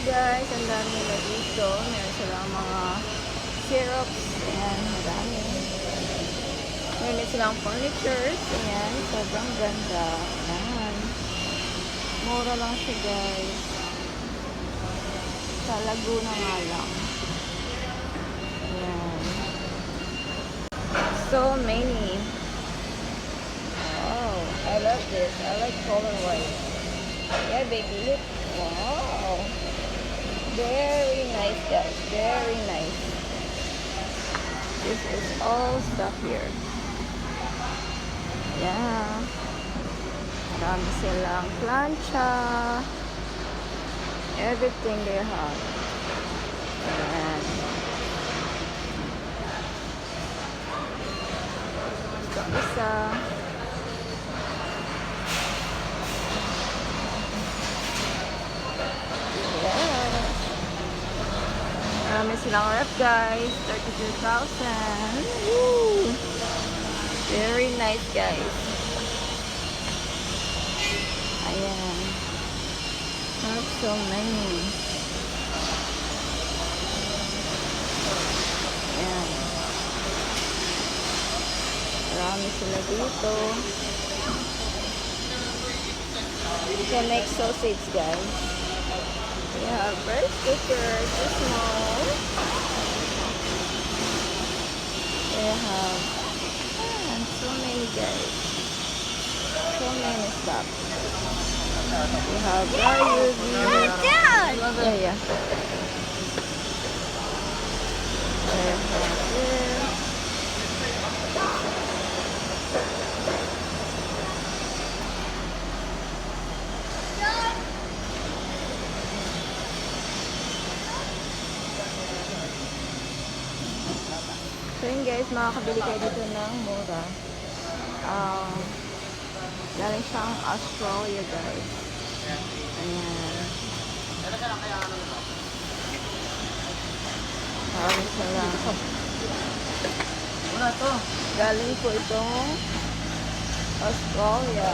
guys, ang dami nila dito. Meron silang mga syrups. Ayan, marami. Meron din silang furnitures. Ayan, sobrang ganda. Ayan. Mura lang siya guys. Sa Laguna nga lang. Ayan. So many. Wow, I love this. I like color white. Yeah, baby. Wow. Very nice, guys. Very nice. This is all stuff here. Yeah. Marami silang plancha. Everything they have. Ayan. Ito silang rep guys. 32,000. Woo! Very nice guys. Ayan. Not so many. Ayan. Marami sila dito. You can make sausage guys. We have rice cookers, this. Guys. So many stuff. We have various. Yeah, yeah. So yun guys, makakabili kayo dito ng mura. Galing siyang Australia guys. Ayan. Marami sila. Wala to. Galing po itong Australia.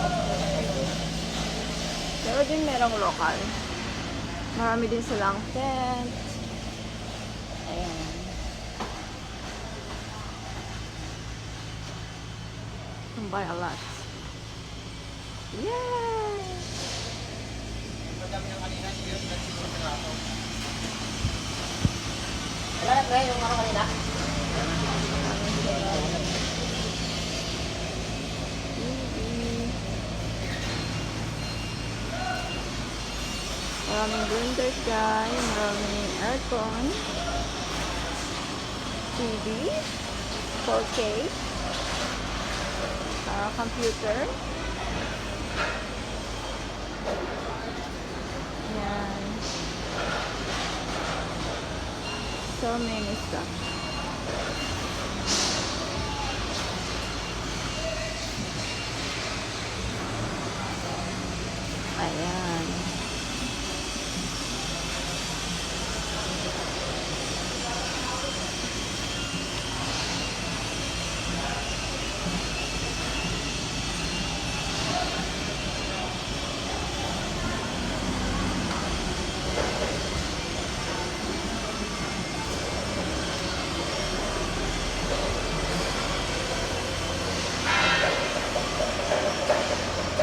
Pero din merong local. Marami din silang tent. Ayan. Can buy a lot. Yay! Wala na ba yung ano kanina? Maraming blenders guys. Maraming aircon. TV. 4K. ah, computer. Yan. So many stuff. Ayan.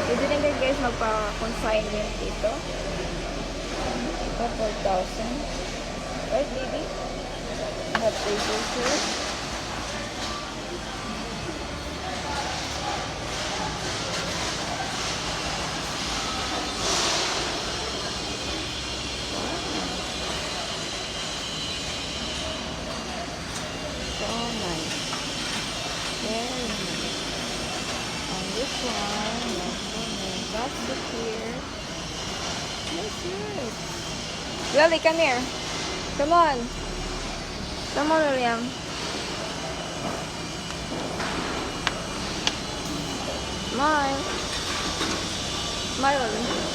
Pwede din kayo guys magpa-consignment dito. Ito, 4,000. Right, baby? Have table here. And this one, that's the here. That's it. Lily, come here. Come on. Come on, William. Smile. Smile, William.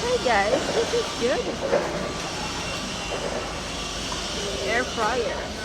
Hey guys, this is good. Air fryer.